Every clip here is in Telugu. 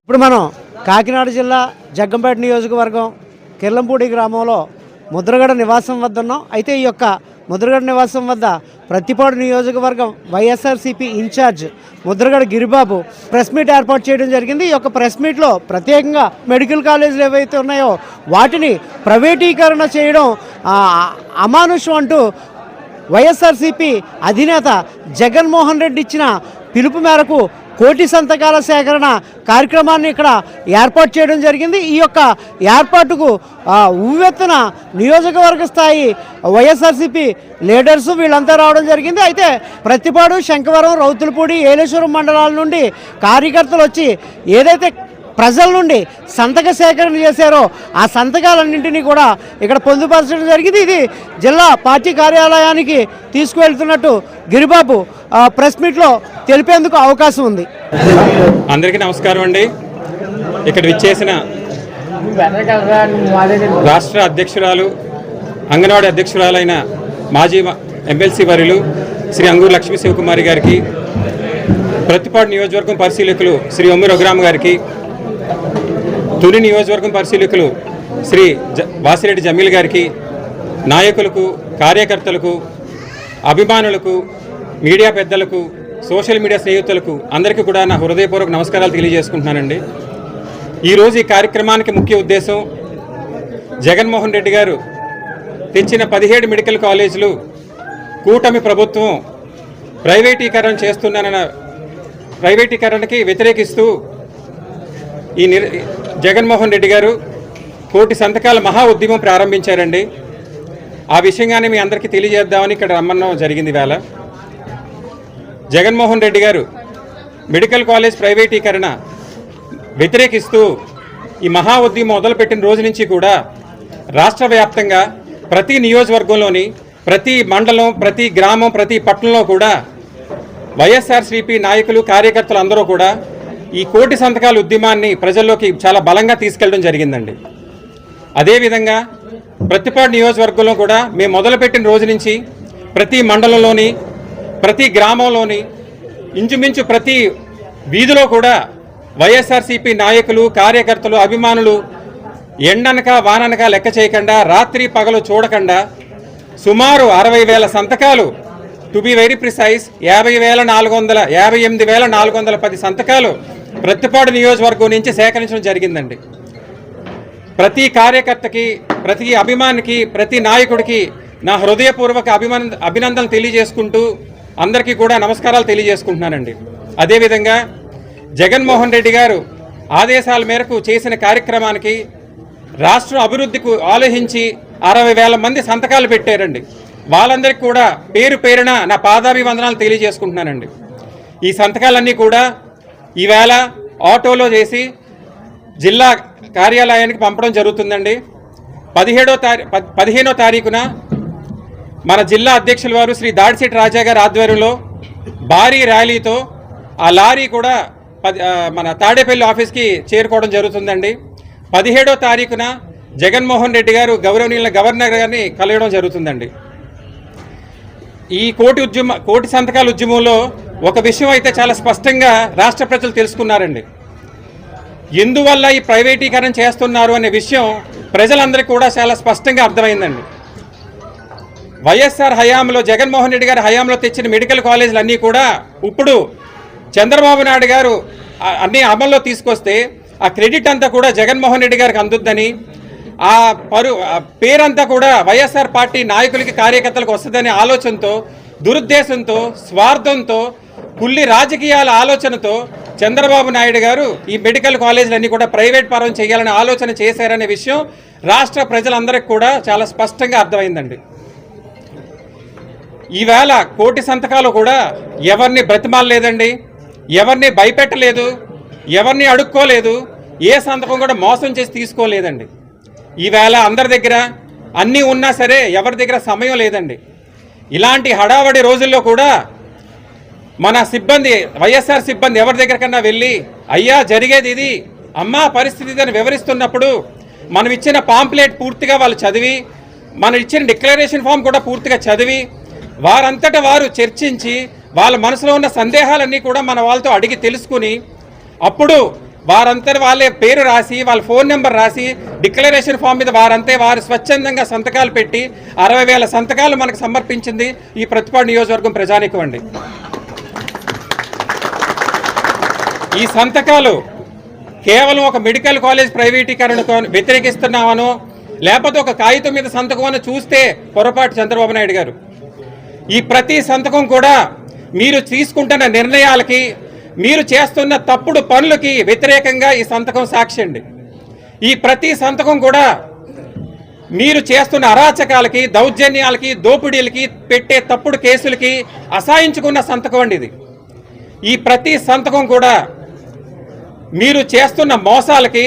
ఇప్పుడు మనం కాకినాడ జిల్లా జగ్గంపేట నియోజకవర్గం కిర్లంపూడి గ్రామంలో ముద్రగడ నివాసం వద్ద ఉన్నాం. అయితే ఈ యొక్క ముద్రగడ నివాసం వద్ద ప్రతిపాడు నియోజకవర్గం YSRCP in charge Mudragada Giribabu press meet ఏర్పాటు చేయడం జరిగింది. ఈ యొక్క ప్రెస్ మీట్లో ప్రత్యేకంగా మెడికల్ కాలేజీలు ఏవైతే ఉన్నాయో వాటిని ప్రైవేటీకరణ చేయడం అమానుషం అంటూ వైఎస్ఆర్సీపీ అధినేత జగన్మోహన్ రెడ్డి ఇచ్చిన పిలుపు మేరకు కోటి సంతకాల సేకరణ కార్యక్రమాన్ని ఇక్కడ ఏర్పాటు చేయడం జరిగింది. ఈ యొక్క ఏర్పాటుకు ఉవ్వెత్తున నియోజకవర్గ స్థాయి వైఎస్ఆర్సీపీ లీడర్స్ వీళ్ళంతా రావడం జరిగింది. అయితే ప్రతిపాడు శంకవరం రౌతులపూడి ఏలేశ్వరం మండలాల నుండి కార్యకర్తలు వచ్చి ఏదైతే ప్రజల నుండి సంతక సేకరణ చేశారో ఆ సంతకాలన్నింటినీ కూడా ఇక్కడ పొందుపరచడం జరిగింది. ఇది జిల్లా పార్టీ కార్యాలయానికి తీసుకువెళ్తున్నట్టు గిరిబాబు ప్రెస్ మీట్లో తెలిపేందుకు అవకాశం ఉంది. అందరికీ నమస్కారం అండి. ఇక్కడ విచ్చేసిన రాష్ట్ర అధ్యక్షురాలు అంగన్వాడీ అధ్యక్షురాలైన మాజీ ఎమ్మెల్సీ వర్యులు శ్రీ అంగూరు లక్ష్మీ శివకుమారి గారికి ప్రతిపాటు నియోజకవర్గం పరిశీలకులు శ్రీ ఒమ్మి రఘురామ్ గారికి తుని నియోజకవర్గం పరిశీలకులు శ్రీ జ వాసిరెడ్డి జమీల్ గారికి నాయకులకు కార్యకర్తలకు అభిమానులకు మీడియా పెద్దలకు సోషల్ మీడియా స్నేహితులకు అందరికీ కూడా నా హృదయపూర్వక నమస్కారాలు తెలియజేసుకుంటున్నానండి. ఈరోజు ఈ కార్యక్రమానికి ముఖ్య ఉద్దేశం జగన్మోహన్ రెడ్డి గారు తెచ్చిన పదిహేడు మెడికల్ కాలేజీలు కూటమి ప్రభుత్వం ప్రైవేటీకరణ చేస్తున్నానన్న ప్రైవేటీకరణకి వ్యతిరేకిస్తూ ఈ నిర్ జగన్మోహన్ రెడ్డి గారు కోటి సంతకాల మహా ఉద్యమం ప్రారంభించారండి. ఆ విషయంగానే మీ అందరికీ తెలియజేద్దామని ఇక్కడ రమ్మన్నం జరిగింది వేళ. జగన్మోహన్ రెడ్డి గారు మెడికల్ కాలేజ్ ప్రైవేటీకరణ వ్యతిరేకిస్తూ ఈ మహా ఉద్యమం మొదలుపెట్టిన రోజు నుంచి కూడా రాష్ట్ర వ్యాప్తంగా ప్రతి నియోజకవర్గంలోని ప్రతి మండలం ప్రతి గ్రామం ప్రతి పట్టణంలో కూడా వైఎస్ఆర్సీపీ నాయకులు కార్యకర్తలు అందరూ కూడా ఈ కోటి సంతకాల ఉద్యమాన్ని ప్రజల్లోకి చాలా బలంగా తీసుకెళ్ళడం జరిగిందండి. అదేవిధంగా ప్రతిపాడు నియోజకవర్గంలో కూడా మేము మొదలుపెట్టిన రోజు నుంచి ప్రతి మండలంలోని ప్రతి గ్రామంలోని ఇంచుమించు ప్రతి వీధిలో కూడా వైఎస్ఆర్సీపీ నాయకులు కార్యకర్తలు అభిమానులు ఎండనక వాననక లెక్క చేయకుండా రాత్రి పగలు చూడకుండా సుమారు అరవై వేల సంతకాలు టు బి వెరీ ప్రిసైజ్ యాభై వేల నాలుగు వందల యాభై ఎనిమిది వేల నాలుగు వందల పది సంతకాలు ప్రతిపాడు నియోజకవర్గం నుంచి సేకరించడం జరిగిందండి. ప్రతి కార్యకర్తకి ప్రతి అభిమానికి ప్రతి నాయకుడికి నా హృదయపూర్వక అభిమాన అభినందనలు తెలియజేసుకుంటూ అందరికీ కూడా నమస్కారాలు తెలియజేసుకుంటున్నానండి. అదేవిధంగా జగన్మోహన్ రెడ్డి గారు ఆదేశాల మేరకు చేసిన కార్యక్రమానికి రాష్ట్ర అభివృద్ధికి ఆలోచించి అరవై వేల మంది సంతకాలు పెట్టారండి. వాళ్ళందరికీ కూడా పేరు పేరున నా పాదాభివందనాలు తెలియజేసుకుంటున్నానండి. ఈ సంతకాలన్నీ కూడా ఈవేళ ఆటోలో చేసి జిల్లా కార్యాలయానికి పంపడం జరుగుతుందండి. పదిహేడో తారీ పదిహేనో తారీఖున మన జిల్లా అధ్యక్షుల వారు శ్రీ దాడిశెట్టి రాజా గారి ఆధ్వర్యంలో భారీ ర్యాలీతో ఆ లారీ కూడా పది మన తాడేపల్లి ఆఫీస్కి చేరుకోవడం జరుగుతుందండి. పదిహేడో తారీఖున జగన్మోహన్ రెడ్డి గారు గౌరవనీయుల గవర్నర్ గారిని కలగడం జరుగుతుందండి. ఈ కోటి ఉద్యమ కోటి సంతకాల ఉద్యమంలో ఒక విషయం అయితే చాలా స్పష్టంగా రాష్ట్ర ప్రజలు తెలుసుకున్నారండి. ఎందువల్ల ఈ ప్రైవేటీకరణ చేస్తున్నారు అనే విషయం ప్రజలందరికీ కూడా చాలా స్పష్టంగా అర్థమైందండి. వైఎస్ఆర్ హయాంలో జగన్మోహన్ రెడ్డి గారి హయాంలో తెచ్చిన మెడికల్ కాలేజీలు అన్నీ కూడా ఇప్పుడు చంద్రబాబు నాయుడు గారు అన్నీ అన్ని అమల్లో తీసుకొస్తే ఆ క్రెడిట్ అంతా కూడా జగన్మోహన్ రెడ్డి గారికి అందుద్దని ఆ పరు పేరంతా కూడా వైఎస్ఆర్ పార్టీ నాయకులకి కార్యకర్తలకు వస్తుందనే ఆలోచనతో దురుద్దేశంతో స్వార్థంతో కుల్లి రాజకీయాల ఆలోచనతో చంద్రబాబు నాయుడు గారు ఈ మెడికల్ కాలేజీలన్నీ కూడా ప్రైవేట్ పరం చేయాలనే ఆలోచన చేశారనే విషయం రాష్ట్ర ప్రజలందరికీ కూడా చాలా స్పష్టంగా అర్థమైందండి. ఈవేళ కోటి సంతకాలు కూడా ఎవరిని బ్రతిమాలలేదండి ఎవరిని భయపెట్టలేదు ఎవరిని అడుక్కోలేదు ఏ సంతకం కూడా మోసం చేసి తీసుకోలేదండి. ఈవేళ అందరి దగ్గర అన్నీ ఉన్నా సరే ఎవరి దగ్గర సమయం లేదండి. ఇలాంటి హడావడి రోజుల్లో కూడా మన సిబ్బంది వైఎస్ఆర్ సిబ్బంది ఎవరి దగ్గరకన్నా వెళ్ళి అయ్యా జరిగేది ఇది. అమ్మా పరిస్థితి అని వివరిస్తున్నప్పుడు మనం ఇచ్చిన పాంప్లెట్ పూర్తిగా వాళ్ళు చదివి మనం ఇచ్చిన డిక్లరేషన్ ఫామ్ కూడా పూర్తిగా చదివి వారంతట వారు చర్చించి వాళ్ళ మనసులో ఉన్న సందేహాలన్నీ కూడా మన వాళ్ళతో అడిగి తెలుసుకుని అప్పుడు వారంతటి వాళ్ళే పేరు రాసి వాళ్ళ ఫోన్ నెంబర్ రాసి డిక్లరేషన్ ఫామ్ మీద వారంతే వారు స్వచ్ఛందంగా సంతకాలు పెట్టి అరవై వేల సంతకాలు మనకు సమర్పించింది ఈ ప్రతిపాడు నియోజకవర్గం ప్రజానికం అండి. ఈ సంతకాలు కేవలం ఒక మెడికల్ కాలేజ్ ప్రైవేటీకరణకు వ్యతిరేకిస్తున్నామనో లేకపోతే ఒక కాగితం మీద సంతకం చూస్తే పొరపాటు చంద్రబాబు నాయుడు గారు. ఈ ప్రతి సంతకం కూడా మీరు తీసుకుంటున్న నిర్ణయాలకి మీరు చేస్తున్న తప్పుడు పనులకి వ్యతిరేకంగా ఈ సంతకం సాక్షి అండి. ఈ ప్రతి సంతకం కూడా మీరు చేస్తున్న అరాచకాలకి దౌర్జన్యాలకి దోపిడీలకి పెట్టే తప్పుడు కేసులకి అసాయించుకున్న సంతకం అండి ఇది. ఈ ప్రతి సంతకం కూడా మీరు చేస్తున్న మోసాలకి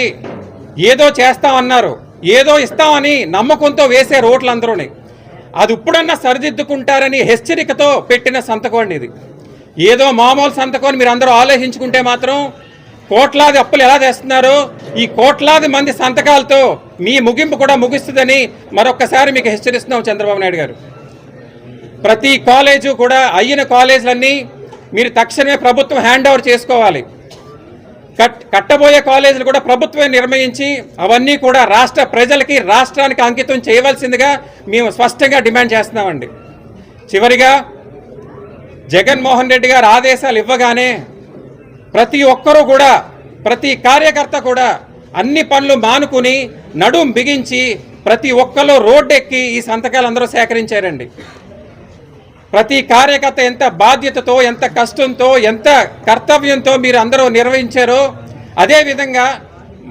ఏదో చేస్తామన్నారు ఏదో ఇస్తామని నమ్మకంతో వేసే రోడ్లందరూని. అది ఇప్పుడన్నా సరిదిద్దుకుంటారని హెచ్చరికతో పెట్టిన సంతకం అండి ఇది. ఏదో మామూలు సంతకం అని మీరు అందరూ ఆలోచించుకుంటే మాత్రం కోట్లాది అప్పులు ఎలా చేస్తున్నారు ఈ కోట్లాది మంది సంతకాలతో మీ ముగింపు కూడా ముగుస్తుందని మరొక్కసారి మీకు హెచ్చరిస్తున్నాం చంద్రబాబు నాయుడు గారు. ప్రతి కాలేజు కూడా అయిన కాలేజీలన్నీ మీరు తక్షణమే ప్రభుత్వం హ్యాండ్ ఓవర్ చేసుకోవాలి. కట్ కట్టబోయే కాలేజీలు కూడా ప్రభుత్వమే నిర్ణయించి అవన్నీ కూడా రాష్ట్ర ప్రజలకి రాష్ట్రానికి అంకితం చేయవలసిందిగా మేము స్పష్టంగా డిమాండ్ చేస్తున్నామండి. చివరిగా జగన్మోహన్ రెడ్డి గారు ఆదేశాలు ఇవ్వగానే ప్రతి ఒక్కరూ కూడా ప్రతి కార్యకర్త కూడా అన్ని పనులు మానుకుని నడుం బిగించి ప్రతి ఒక్కరు రోడ్డెక్కి ఈ సంతకాలు అందరూ సేకరించారండి. ప్రతి కార్యకర్త ఎంత బాధ్యతతో ఎంత కష్టంతో ఎంత కర్తవ్యంతో మీరు అందరూ నిర్వహించారో అదేవిధంగా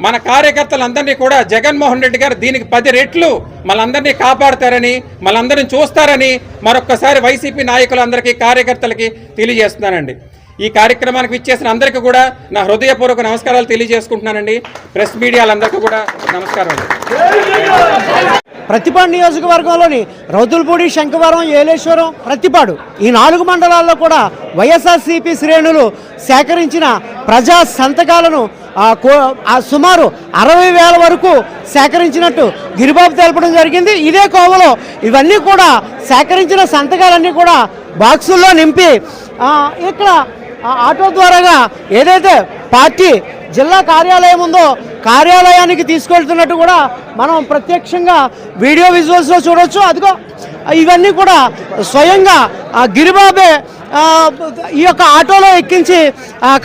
మన కార్యకర్తలందరినీ కూడా జగన్మోహన్ రెడ్డి గారు దీనికి పది రెట్లు మనందరినీ కాపాడతారని మనందరిని చూస్తారని మరొక్కసారి వైసీపీ నాయకులందరికీ కార్యకర్తలకి తెలియజేస్తున్నానండి. ఈ కార్యక్రమానికి విచ్చేసిన అందరికీ కూడా నా హృదయపూర్వక నమస్కారాలు తెలియజేసుకుంటున్నానండి. ప్రెస్ మీడియాలందరికీ కూడా నమస్కారం ప్రతిపాడు నియోజకవర్గంలోని రౌతులపూడి శంఖవరం ఏలేశ్వరం ప్రతిపాడు ఈ నాలుగు మండలాల్లో కూడా వైఎస్ఆర్సీపీ శ్రేణులు సేకరించిన ప్రజా సంతకాలను కో- సుమారు అరవై వేల వరకు సేకరించినట్టు గిరిబాబు తెలపడం జరిగింది. ఇదే కోవలో ఇవన్నీ కూడా సేకరించిన సంతకాలన్నీ కూడా బాక్సుల్లో నింపి ఇక్కడ ఆ ఆటో ద్వారాగా ఏదైతే పార్టీ జిల్లా కార్యాలయం ఉందో కార్యాలయానికి తీసుకెళ్తున్నట్టు కూడా మనం ప్రత్యక్షంగా వీడియో విజువల్స్లో చూడవచ్చు అదిగో ఇవన్నీ కూడా స్వయంగా ఆ గిరిబాబే ఈ యొక్క ఆటోలో ఎక్కించి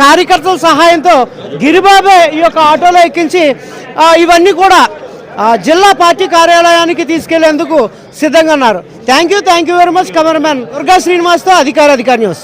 కార్యకర్తల సహాయంతో గిరిబాబే ఈ యొక్క ఆటోలో ఎక్కించి ఇవన్నీ కూడా జిల్లా పార్టీ కార్యాలయానికి తీసుకెళ్ళేందుకు సిద్ధంగా ఉన్నారు. Thank you thank you very much cameraman Durga శ్రీనివాస్తో అధికార అధికార న్యూస్.